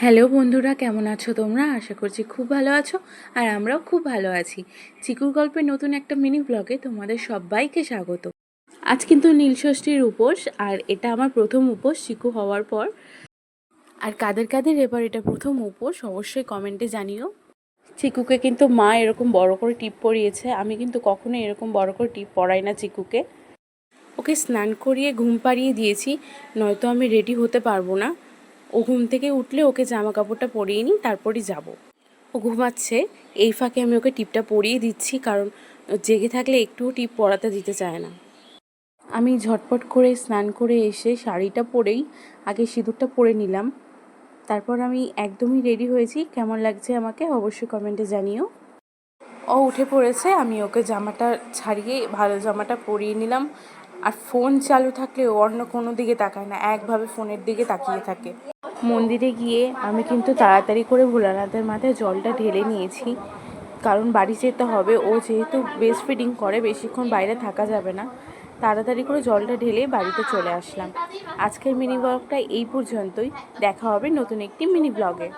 Hello বন্ধুরা, কেমন আছো তোমরা? আশা করছি খুব ভালো আছো আর আমরাও খুব ভালো আছি। চিকুর গল্পের নতুন একটা মিনি ব্লগে তোমাদের সবাইকে স্বাগত। আজ কিন্তু নীলষষ্ঠীর উপোস আর এটা আমার প্রথম উপোস চিকু হওয়ার পর। আর কাদের কাদের এবার এটা প্রথম উপোস অবশ্যই কমেন্টে জানিও। চিকুকে কিন্তু মা এরকম বড় করে টিপ পরিয়েছে। আমি কিন্তু কখনো এরকম বড় করে টিপ পরাই না চিকুকে। ওকে স্নান করিয়ে ঘুম পাড়িয়ে দিয়েছি, নয়তো আমি রেডি হতে পারব না। ও ঘুম থেকে উঠলে ওকে জামা কাপড়টা পরিয়ে নিই, তারপরই যাব। ও ঘুমাচ্ছে, এই ফাঁকে আমি ওকে টিপটা পরিয়ে দিচ্ছি, কারণ জেগে থাকলে একটুও টিপ পরাতে দিতে চায় না। আমি ঝটপট করে স্নান করে এসে শাড়িটা পরেই আগে সিঁদুরটা পরে নিলাম। তারপর আমি একদমই রেডি হয়েছি। কেমন লাগছে আমাকে অবশ্যই কমেন্টে জানিও। ও উঠে পড়েছে, আমি ওকে জামাটা ছাড়িয়ে, ভালো জামাটা পরিয়ে নিলাম। আর ফোন চালু থাকলে অন্য কোনো দিকে তাকায় না, একভাবে ফোনের দিকে তাকিয়ে থাকে। মন্দিরে গিয়ে আমি কিন্তু তাড়াতাড়ি করে ভোলানাথের মাথায় জলটা ঢেলে নিয়েছি। কারণ বাড়ি যেতে হবে। ও যেহেতু বেস্ট ফিডিং করে, বেশিক্ষণ বাইরে থাকা যাবে না। তাড়াতাড়ি করে জলটা ঢেলে বাড়িতে চলে আসলাম। আজকের মিনি ব্লগটা এই পর্যন্তই। দেখা হবে নতুন একটি মিনি ব্লগে